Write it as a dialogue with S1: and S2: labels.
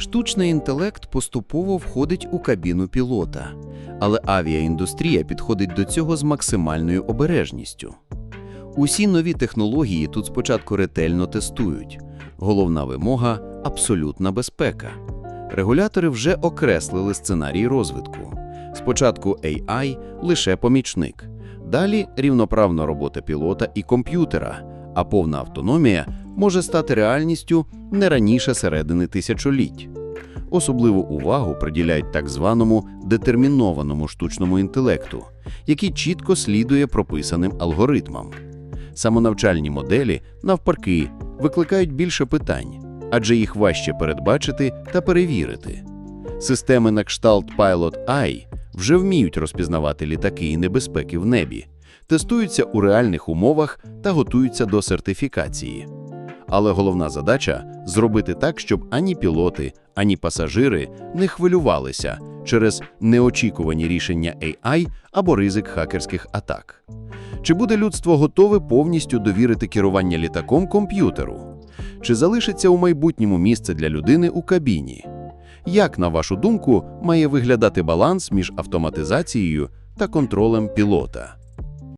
S1: Штучний інтелект поступово входить у кабіну пілота, але авіаіндустрія підходить до цього з максимальною обережністю. Усі нові технології тут спочатку ретельно тестують. Головна вимога абсолютна безпека. Регулятори вже окреслили сценарій розвитку. Спочатку AI – лише помічник, далі рівноправна робота пілота і комп'ютера, а повна автономія може стати реальністю не раніше середини тисячоліть. Особливу увагу приділяють так званому детермінованому штучному інтелекту, який чітко слідує прописаним алгоритмам. Самонавчальні моделі, навпаки, викликають більше питань, адже їх важче передбачити та перевірити. Системи на кшталт Pilot AI вже вміють розпізнавати літаки і небезпеки в небі, тестуються у реальних умовах та готуються до сертифікації. Але головна задача зробити так, щоб ані пілоти, ані пасажири не хвилювалися через неочікувані рішення AI або ризик хакерських атак. Чи буде людство готове повністю довірити керування літаком комп'ютеру? Чи залишиться у майбутньому місце для людини у кабіні? Як, на вашу думку, має виглядати баланс між автоматизацією та контролем пілота?